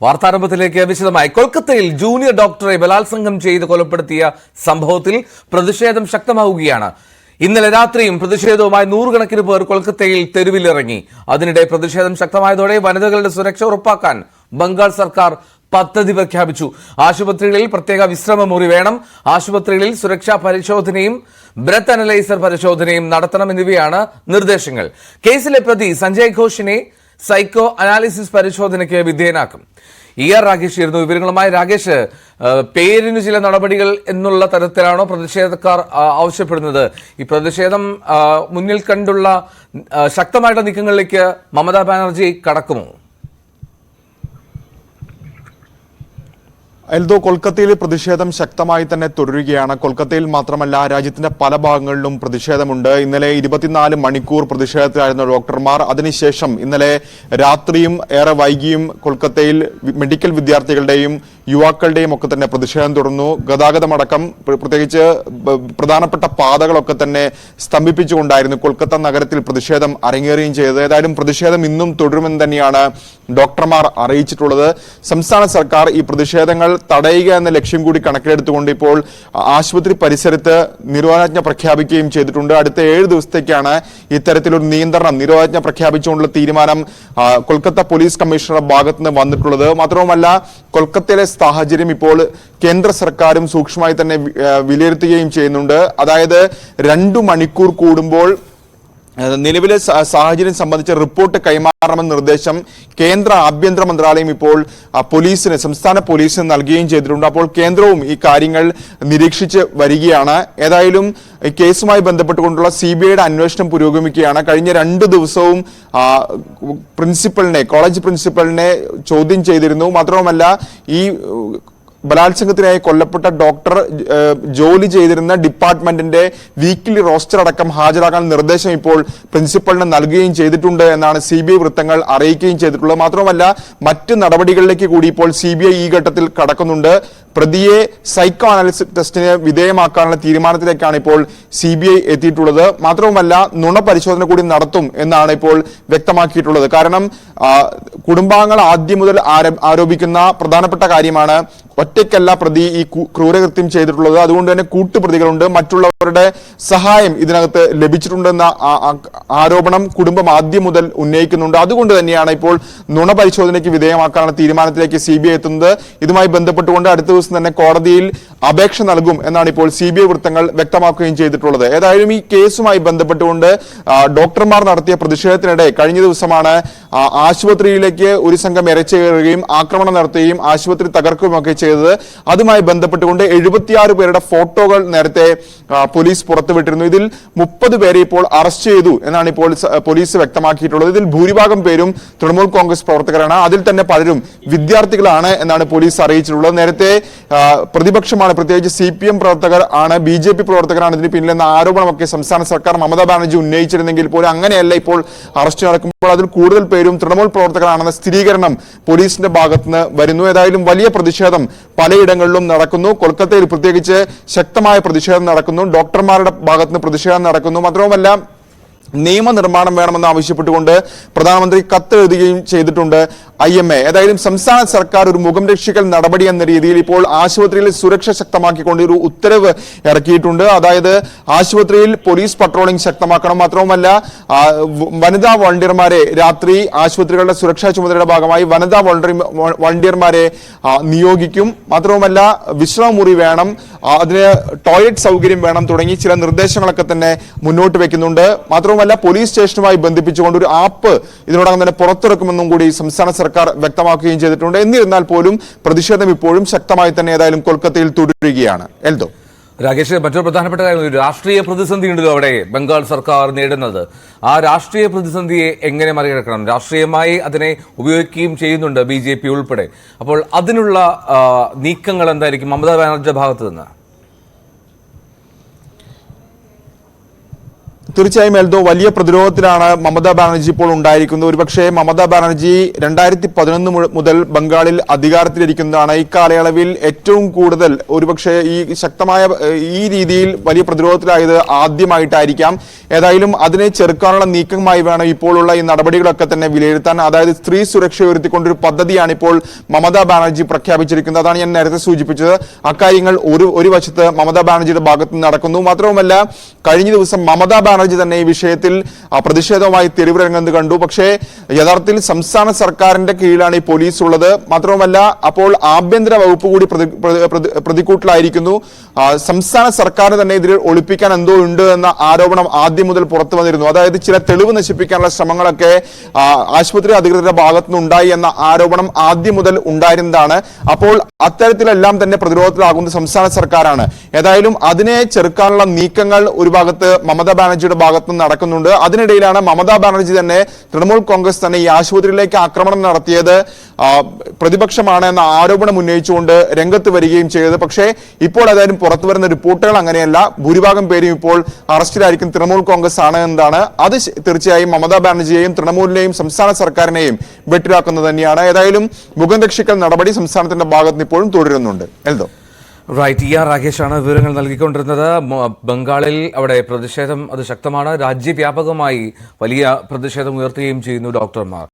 വാർത്താരംഭത്തിലേക്ക് വിശദമായി. കൊൽക്കത്തയിൽ ജൂനിയർ ഡോക്ടറെ ബലാത്സംഗം ചെയ്ത് കൊലപ്പെടുത്തിയ സംഭവത്തിൽ പ്രതിഷേധം ശക്തമാവുകയാണ്. ഇന്നലെ രാത്രിയും പ്രതിഷേധവുമായി നൂറുകണക്കിന് പേർ കൊൽക്കത്തയിൽ തെരുവിലിറങ്ങി. അതിനിടെ പ്രതിഷേധം ശക്തമായതോടെ വനിതകളുടെ സുരക്ഷ ഉറപ്പാക്കാൻ ബംഗാൾ സർക്കാർ പദ്ധതി പ്രഖ്യാപിച്ചു. ആശുപത്രികളിൽ പ്രത്യേക വിശ്രമ മുറി വേണം. ആശുപത്രികളിൽ സുരക്ഷാ പരിശോധനയും ബ്രത്ത് അനലൈസർ പരിശോധനയും നടത്തണം എന്നിവയാണ് നിർദ്ദേശങ്ങൾ. കേസിലെ പ്രതി സഞ്ജയ് ഘോഷിനെ സൈക്കോ അനാലിസിസ് പരിശോധനയ്ക്ക് വിധേയനാക്കും. ഇ ആർ രാകേഷ് ആയിരുന്നു വിവരങ്ങളുമായി രാകേഷ് പേരിന് ചില നടപടികൾ എന്നുള്ള തരത്തിലാണോ പ്രതിഷേധക്കാർ ആവശ്യപ്പെടുന്നത്? ഈ പ്രതിഷേധം മുന്നിൽ കണ്ടുള്ള ശക്തമായിട്ടുള്ള നീക്കങ്ങളിലേക്ക് മമതാ ബാനർജി കടക്കുമോ? എൽദോ കൊൽക്കത്തയിലെ പ്രതിഷേധം ശക്തമായി തന്നെ തുടരുകയാണ്. കൊൽക്കത്തയിൽ മാത്രമല്ല രാജ്യത്തിന്റെ പല ഭാഗങ്ങളിലും പ്രതിഷേധമുണ്ട്. ഇന്നലെ ഇരുപത്തിനാല് മണിക്കൂർ പ്രതിഷേധത്തിലായിരുന്ന ഡോക്ടർമാർ. അതിനുശേഷം ഇന്നലെ രാത്രിയും ഏറെ വൈകിയും കൊൽക്കത്തയിൽ മെഡിക്കൽ വിദ്യാർത്ഥികളുടെയും യുവാക്കളുടെയും ഒക്കെ തന്നെ പ്രതിഷേധം തുടർന്നു. ഗതാഗതമടക്കം പ്ര- പ്രത്യേകിച്ച് പ്രധാനപ്പെട്ട പാതകളൊക്കെ തന്നെ സ്തംഭിപ്പിച്ചുകൊണ്ടായിരുന്നു കൊൽക്കത്ത നഗരത്തിൽ പ്രതിഷേധം അരങ്ങേറുകയും ചെയ്തത്. ഏതായാലും പ്രതിഷേധം ഇന്നും തുടരുമെന്ന് തന്നെയാണ് ഡോക്ടർമാർ അറിയിച്ചിട്ടുള്ളത്. സംസ്ഥാന സർക്കാർ ഈ പ്രതിഷേധങ്ങൾ തടയുക എന്ന ലക്ഷ്യം കൂടി കണക്കിലെടുത്തുകൊണ്ട് ഇപ്പോൾ ആശുപത്രി പരിസരത്ത് നിരോധനാജ്ഞ പ്രഖ്യാപിക്കുകയും ചെയ്തിട്ടുണ്ട്. അടുത്ത ഏഴ് ദിവസത്തേക്കാണ് ഇത്തരത്തിലൊരു നിയന്ത്രണം നിരോധനാജ്ഞ പ്രഖ്യാപിച്ചുകൊണ്ടുള്ള തീരുമാനം കൊൽക്കത്ത പോലീസ് കമ്മീഷണറുടെ ഭാഗത്തു നിന്ന് വന്നിട്ടുള്ളത്. മാത്രവുമല്ല കൊൽക്കത്തയിലെ സാഹചര്യം ഇപ്പോൾ കേന്ദ്ര സർക്കാരും സൂക്ഷ്മമായി തന്നെ വിലയിരുത്തുകയും ചെയ്യുന്നുണ്ട്. അതായത് രണ്ടു മണിക്കൂർ കൂടുമ്പോൾ നിലവിലെ സാഹചര്യം സംബന്ധിച്ച റിപ്പോർട്ട് കൈമാറണമെന്ന നിർദ്ദേശം കേന്ദ്ര ആഭ്യന്തര മന്ത്രാലയം ഇപ്പോൾ പോലീസിന് സംസ്ഥാന പോലീസിന് നൽകുകയും ചെയ്തിട്ടുണ്ട്. അപ്പോൾ കേന്ദ്രവും ഈ കാര്യങ്ങൾ നിരീക്ഷിച്ച് വരികയാണ്. ഏതായാലും കേസുമായി ബന്ധപ്പെട്ടുകൊണ്ടുള്ള സി ബി ഐയുടെ അന്വേഷണം പുരോഗമിക്കുകയാണ്. കഴിഞ്ഞ രണ്ട് ദിവസവും പ്രിൻസിപ്പളിനെ കോളേജ് പ്രിൻസിപ്പലിനെ ചോദ്യം ചെയ്തിരുന്നു. മാത്രവുമല്ല ഈ ബലാത്സംഗത്തിനായി കൊല്ലപ്പെട്ട ഡോക്ടർ ജോലി ചെയ്തിരുന്ന ഡിപ്പാർട്ട്മെന്റിന്റെ വീക്കിലി റോസ്റ്റർ അടക്കം ഹാജരാക്കാൻ നിർദ്ദേശം ഇപ്പോൾ പ്രിൻസിപ്പലിന് നൽകുകയും ചെയ്തിട്ടുണ്ട് എന്നാണ് സി വൃത്തങ്ങൾ അറിയിക്കുകയും ചെയ്തിട്ടുള്ളത്. മാത്രമല്ല മറ്റ് നടപടികളിലേക്ക് കൂടി ഇപ്പോൾ സി ഈ ഘട്ടത്തിൽ കടക്കുന്നുണ്ട്. പ്രതിയെ സൈക്കോ അനാലിസിസ് ടെസ്റ്റിന് വിധേയമാക്കാനുള്ള തീരുമാനത്തിലേക്കാണ് ഇപ്പോൾ സി ബി ഐ എത്തിയിട്ടുള്ളത്. മാത്രവുമല്ല നുണ പരിശോധന കൂടി നടത്തും എന്നാണ് ഇപ്പോൾ വ്യക്തമാക്കിയിട്ടുള്ളത്. കാരണം കുടുംബാംഗങ്ങൾ ആദ്യം മുതൽ ആരോപിക്കുന്ന പ്രധാനപ്പെട്ട കാര്യമാണ് ഒറ്റയ്ക്കല്ല പ്രതി ഈ ക്രൂരകൃത്യം ചെയ്തിട്ടുള്ളത്. അതുകൊണ്ട് തന്നെ കൂട്ടുപ്രതികളുണ്ട്. മറ്റുള്ളവരുടെ സഹായം ഇതിനകത്ത് ലഭിച്ചിട്ടുണ്ടെന്ന ആരോപണം കുടുംബം ആദ്യം മുതൽ ഉന്നയിക്കുന്നുണ്ട്. അതുകൊണ്ട് തന്നെയാണ് ഇപ്പോൾ നുണ പരിശോധനയ്ക്ക് വിധേയമാക്കാനുള്ള തീരുമാനത്തിലേക്ക് സി ബി ഐ എത്തുന്നത്. ഇതുമായി ബന്ധപ്പെട്ടുകൊണ്ട് അടുത്ത ദിവസം തന്നെ കോടതിയിൽ അപേക്ഷ നൽകും എന്നാണ് ഇപ്പോൾ സി ബി ഐ വൃത്തങ്ങൾ വ്യക്തമാക്കുകയും ചെയ്തിട്ടുള്ളത്. ഏതായാലും ഈ കേസുമായി ബന്ധപ്പെട്ടുകൊണ്ട് ഡോക്ടർമാർ നടത്തിയ പ്രതിഷേധത്തിനിടെ കഴിഞ്ഞ ദിവസമാണ് ആശുപത്രിയിലേക്ക് ഒരു സംഘം ഇരച്ചു കയറുകയും ആക്രമണം നടത്തുകയും ആശുപത്രി തകർക്കുകയും ഒക്കെ ചെയ്തത്. അതുമായി ബന്ധപ്പെട്ടുകൊണ്ട് എഴുപത്തിയാറ് പേരുടെ ഫോട്ടോകൾ നേരത്തെ പോലീസ് പുറത്തുവിട്ടിരുന്നു. ഇതിൽ മുപ്പത് പേരെ ഇപ്പോൾ അറസ്റ്റ് ചെയ്തു എന്നാണ് ഇപ്പോൾ പോലീസ് വ്യക്തമാക്കിയിട്ടുള്ളത്. ഇതിൽ ഭൂരിഭാഗം പേരും തൃണമൂൽ കോൺഗ്രസ് പ്രവർത്തകരാണ്. അതിൽ തന്നെ പലരും വിദ്യാർത്ഥികളാണ് എന്നാണ് പോലീസ് അറിയിച്ചിട്ടുള്ളത്. നേരത്തെ പ്രതിപക്ഷമാണ് പ്രത്യേകിച്ച് സി പി എം പ്രവർത്തകർ ആണ് ബി ജെ പി പ്രവർത്തകരാണ് ഇതിന് പിന്നിലെന്ന ആരോപണമൊക്കെ സംസ്ഥാന സർക്കാർ മമതാ ബാനർജി ഉന്നയിച്ചിരുന്നെങ്കിൽ പോലും അങ്ങനെയല്ല ഇപ്പോൾ അറസ്റ്റ് നടക്കുമ്പോൾ അതിൽ കൂടുതൽ പേരും തൃണമൂൽ പ്രവർത്തകരാണെന്ന സ്ഥിരീകരണം പോലീസിന്റെ ഭാഗത്തുനിന്ന് വരുന്നു. ഏതായാലും വലിയ പ്രതിഷേധം പലയിടങ്ങളിലും നടക്കുന്നു. കൊൽക്കത്തയിൽ പ്രത്യേകിച്ച് ശക്തമായ പ്രതിഷേധം നടക്കുന്നു. ഡോക്ടർമാരുടെ ഭാഗത്തുനിന്ന് പ്രതിഷേധം നടക്കുന്നു. മാത്രവുമല്ല നിയമനിർമ്മാണം വേണമെന്ന് ആവശ്യപ്പെട്ടുകൊണ്ട് പ്രധാനമന്ത്രി കത്തെഴുതുകയും ചെയ്തിട്ടുണ്ട്. I M A. ഏതായാലും സംസ്ഥാന സർക്കാർ ഒരു മുഖം രക്ഷിക്കൽ നടപടി എന്ന രീതിയിൽ ഇപ്പോൾ ആശുപത്രിയിൽ സുരക്ഷ ശക്തമാക്കിക്കൊണ്ട് ഒരു ഉത്തരവ് ഇറക്കിയിട്ടുണ്ട്. അതായത് ആശുപത്രിയിൽ പോലീസ് പട്രോളിംഗ് ശക്തമാക്കണം മാത്രവുമല്ല വനിതാ വോളണ്ടിയർമാരെ രാത്രി ആശുപത്രികളുടെ സുരക്ഷാ ചുമതലയുടെ ഭാഗമായി വനിതാ വോളണ്ടറി വോളണ്ടിയർമാരെ നിയോഗിക്കും. മാത്രവുമല്ല വിശ്രമമുറി വേണം അതിന് ടോയ്ലറ്റ് സൗകര്യം വേണം തുടങ്ങി ചില നിർദ്ദേശങ്ങളൊക്കെ തന്നെ മുന്നോട്ട് വെക്കുന്നുണ്ട്. മാത്രവുമല്ല പോലീസ് സ്റ്റേഷനുമായി ബന്ധിപ്പിച്ചുകൊണ്ട് ഒരു ആപ്പ് ഇതിനോടകം തന്നെ പുറത്തിറക്കുമെന്നും കൂടി സംസ്ഥാന വ്യക്തമാക്കുകയും ചെയ്തിട്ടുണ്ട്. എന്നിരുന്നാൽ പോലും പ്രതിഷേധം ഇപ്പോഴും ശക്തമായി തന്നെ ഏതായാലും കൊൽക്കത്തയിൽ തുടരുകയാണ്. എൽദോ. രാകേഷ് മറ്റൊരു പ്രധാനപ്പെട്ട കാര്യം ഒരു രാഷ്ട്രീയ പ്രതിസന്ധി ഉണ്ടല്ലോ അവിടെ ബംഗാൾ സർക്കാർ നേടുന്നത്. ആ രാഷ്ട്രീയ പ്രതിസന്ധിയെ എങ്ങനെ മറികടക്കണം? രാഷ്ട്രീയമായി അതിനെ ഉപയോഗിക്കുകയും ചെയ്യുന്നുണ്ട് ബി ഉൾപ്പെടെ. അപ്പോൾ അതിനുള്ള നീക്കങ്ങൾ എന്തായിരിക്കും? മമതാ ബാനർജിയുടെ ഭാഗത്ത് നിന്ന്. തീർച്ചയായും എൽദോ വലിയ പ്രതിരോധത്തിലാണ് മമതാ ബാനർജി ഇപ്പോൾ ഉണ്ടായിരിക്കുന്നത്. ഒരുപക്ഷെ മമതാ ബാനർജി രണ്ടായിരത്തി പതിനൊന്ന് മുതൽ ബംഗാളിൽ അധികാരത്തിലിരിക്കുന്നതാണ്. ഈ കാലയളവിൽ ഏറ്റവും കൂടുതൽ ഒരുപക്ഷെ ഈ ശക്തമായ ഈ രീതിയിൽ വലിയ പ്രതിരോധത്തിലായത് ആദ്യമായിട്ടായിരിക്കാം. ഏതായാലും അതിനെ ചെറുക്കാനുള്ള നീക്കമായി വേണം ഇപ്പോഴുള്ള ഈ നടപടികളൊക്കെ തന്നെ വിലയിരുത്താൻ. അതായത് സ്ത്രീ സുരക്ഷ ഉയർത്തിക്കൊണ്ടൊരു പദ്ധതിയാണ് ഇപ്പോൾ മമതാ ബാനർജി പ്രഖ്യാപിച്ചിരിക്കുന്നത്. അതാണ് ഞാൻ നേരത്തെ സൂചിപ്പിച്ചത്. അക്കാര്യങ്ങൾ ഒരു ഒരു വശത്ത് മമതാ ബാനർജിയുടെ ഭാഗത്ത് നടക്കുന്നു. മാത്രവുമല്ല കഴിഞ്ഞ ദിവസം മമതാ ബാനർജി തന്നെ ഈ വിഷയത്തിൽ പ്രതിഷേധവുമായി തെരുവ് രംഗത്ത് കണ്ടു. പക്ഷേ യഥാർത്ഥത്തിൽ സംസ്ഥാന സർക്കാരിന്റെ കീഴിലാണ് ഈ പോലീസ് ഉള്ളത്. മാത്രവുമല്ല അപ്പോൾ ആഭ്യന്തര വകുപ്പ് കൂടി പ്രതി- പ്രതി- പ്രതി- പ്രതിക്കൂട്ടിലായിരിക്കുന്നു. സംസ്ഥാന സർക്കാരിന് തന്നെ ഇതിൽ ഒളിപ്പിക്കാൻ എന്തോ ഉണ്ട് എന്ന ആരോപണം ആദ്യം മുതൽ പുറത്തു വന്നിരുന്നു. അതായത് ചില തെളിവ് നശിപ്പിക്കാനുള്ള ശ്രമങ്ങളൊക്കെ ആശുപത്രി അധികൃതരുടെ ഭാഗത്തുനിന്നുണ്ടായി എന്ന ആരോപണം ആദ്യം മുതൽ ഉണ്ടായിരുന്നതാണ്. അപ്പോൾ അത്തരത്തിലെല്ലാം തന്നെ പ്രതിരോധത്തിലാകുന്ന സംസ്ഥാന സർക്കാരാണ്. ഏതായാലും അതിനെ ചെറുക്കാനുള്ള നീക്കങ്ങൾ ഒരു ഭാഗത്ത് മമതാ ബാനർജിയുടെ ഭാഗത്ത് നിന്ന് നടക്കുന്നുണ്ട്. അതിനിടയിലാണ് മമതാ ബാനർജി തന്നെ തൃണമൂൽ കോൺഗ്രസ് തന്നെ ഈ ആശുപത്രിയിലേക്ക് ആക്രമണം നടത്തിയത് പ്രതിപക്ഷമാണ് എന്ന ആരോപണം ഉന്നയിച്ചുകൊണ്ട് രംഗത്ത് വരികയും ചെയ്തത്. പക്ഷേ ഇപ്പോൾ ഏതായാലും പുറത്തു വരുന്ന റിപ്പോർട്ടുകൾ അങ്ങനെയല്ല. ഭൂരിഭാഗം പേരും ഇപ്പോൾ അറസ്റ്റിലായിരിക്കും തൃണമൂൽ കോൺഗ്രസ് ആണ് എന്നതാണ് അത് തീർച്ചയായും മമതാ ബാനർജിയെയും തൃണമൂലിനെയും സംസ്ഥാന സർക്കാരിനെയും വെട്ടിലാക്കുന്നത് തന്നെയാണ്. ഏതായാലും മുഖം രക്ഷിക്കൽ നടപടി സംസ്ഥാനത്തിന്റെ ഭാഗത്ത് ഇപ്പോഴും തുടരുന്നുണ്ട്. എന്തോ റൈറ്റ് ഇ ആർ രാകേഷാണ് വിവരങ്ങൾ നൽകിക്കൊണ്ടിരുന്നത്. ബംഗാളിൽ അവിടെ പ്രതിഷേധം അത് ശക്തമാണ്. രാജ്യവ്യാപകമായി വലിയ പ്രതിഷേധം ഉയർത്തുകയും ചെയ്യുന്നു ഡോക്ടർമാർ.